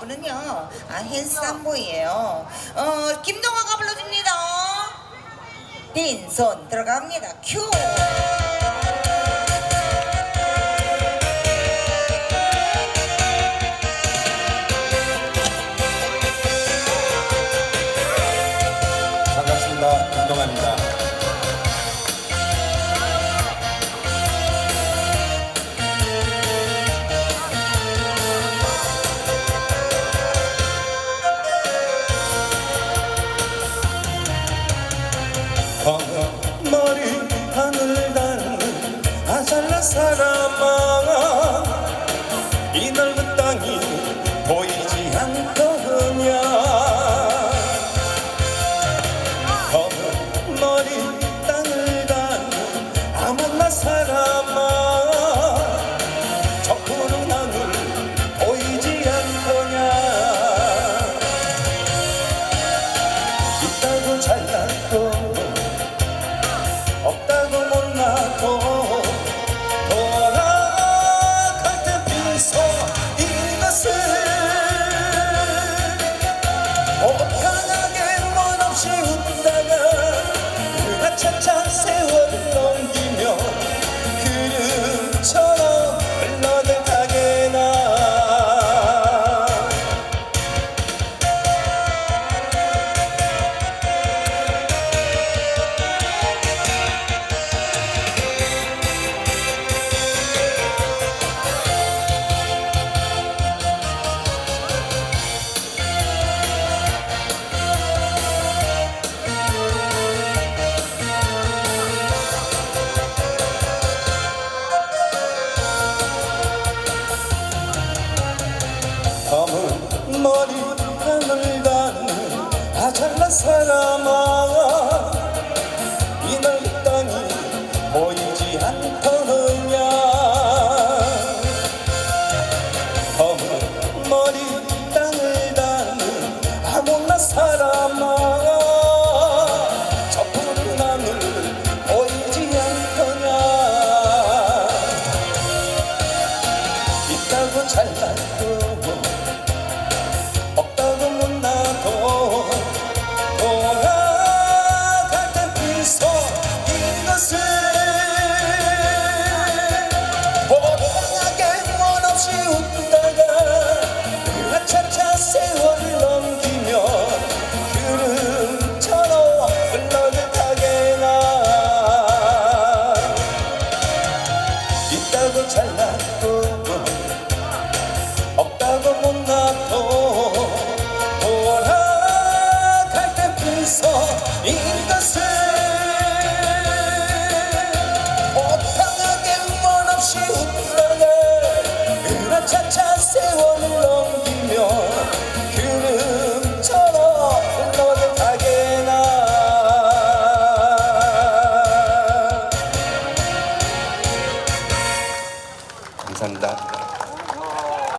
저는요 아, 핸섬보이예요. 어, 김동화가 불러줍니다. 빈손 들어갑니다. 큐! 반갑습니다. 김동화입니다. 사람아 이 넓은 땅이 보이지 않다 saramam 웃다가 하차차 세월을 넘기며 구름처럼 흘러가게 나. 있다고 잘났고 and that